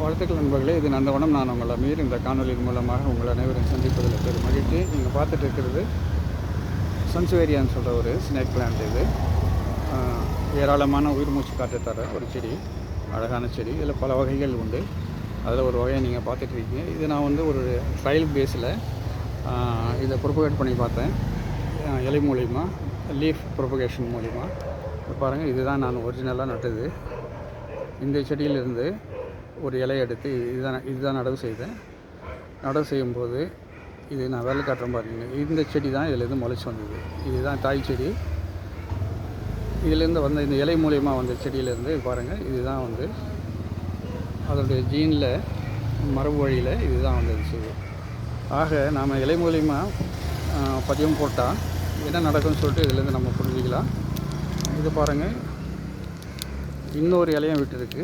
வாழ்த்துக்கள் நண்பர்களே இது நந்தவனம். நான் உங்கள் அமீர். இந்த காணொலியின் மூலமாக உங்கள் அனைவரும் சந்திப்பதில் பெரும் மகிழ்ச்சி. நீங்கள் பார்த்துட்டு இருக்கிறது சன்சுவேரியான்னு சொல்கிற ஒரு ஸ்னேக் பிளான்ட் இது. ஏராளமான உயிர் மூச்சு காற்று தர ஒரு செடி அழகான செடி. இதில் பல வகைகள் உண்டு. அதில் ஒரு வகையை நீங்கள் பார்த்துட்ருக்கீங்க இது நான் வந்து ஒரு ட்ரையல் பேஸில் இதை ப்ரொபகேட் பண்ணி பார்த்தேன். இலை மூலிமா லீஃப் ப்ரொபகேஷன் மூலிமா பாருங்கள் இதுதான் நான் ஒரிஜினலாக நட்டது. இந்த செடியிலிருந்து ஒரு இலையை எடுத்து இதுதான் இதுதான் நடவு செய்தேன் நடவு செய்யும்போது இது நான் வேலை காட்டுறேன் பாருங்க. இந்த செடி தான் இதிலேருந்து முளைச்சி வந்தது. இதுதான் தாய் செடி. இதிலேருந்து வந்த இந்த இலை மூலியமாக வந்த செடியிலேருந்து பாருங்கள் இதுதான் வந்து அதனுடைய ஜீனில் மரபு வழியில் இதுதான் வந்தது செய்யும் ஆக நாம் இலை மூலியமாக பதியம் போட்டால் என்ன நடக்கும்னு சொல்லிட்டு இதுலேருந்து நம்ம புரிஞ்சிக்கலாம். இது பாருங்கள் இன்னொரு இலையும் விட்டுருக்கு.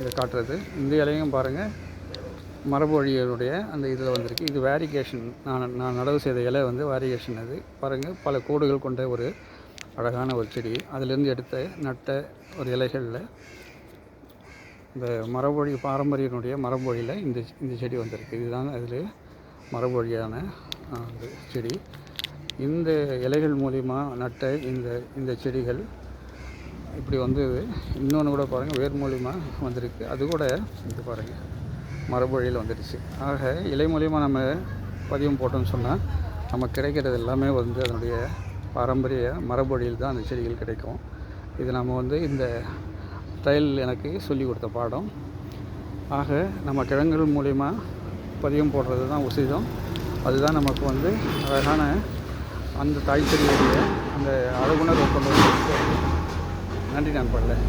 இதை காட்டுறது. இந்த இலையும் பாருங்கள் மரபு வழிகளுடைய அந்த இதில் வந்திருக்கு. இது வேரிகேஷன் நான் நான் நடவு செய்த இலை வந்து வேரிகேஷன் அது. பாருங்கள் பல கோடுகள் கொண்ட ஒரு அழகான ஒரு செடி. அதிலிருந்து எடுத்த நட்ட ஒரு இலைகளில் இந்த மரபொழி பாரம்பரியனுடைய மரபொழியில் இந்த இந்த செடி வந்திருக்கு. இதுதான் அதில் மரபொழியான அந்த செடி. இந்த இலைகள் மூலிமா நட்ட இந்த இந்த செடிகள் இப்படி வந்தது இன்னொன்று கூட பாருங்கள் வேர் மூலிமா வந்திருக்கு. அது கூட இது பாருங்கள் மரபொழியில் வந்துடுச்சு. ஆக இலை மூலியமாக நம்ம பதியம் போட்டோம்னு சொன்னால் நம்ம கிடைக்கிறது எல்லாமே வந்து அதனுடைய பாரம்பரிய மரபொழியில் தான் அந்த செடிகள் கிடைக்கும். இது நம்ம வந்து இந்த ட்ரையல் எனக்கு சொல்லி கொடுத்த பாடம். ஆக நம்ம கிழங்குகள் மூலிமா பதியம் போடுறது தான் உசிதம். அதுதான் நமக்கு வந்து அழகான அந்த தாய் செடியுடைய அந்த அழகுணர்வை கொண்டு வந்து நன்றி நண்பர்களே.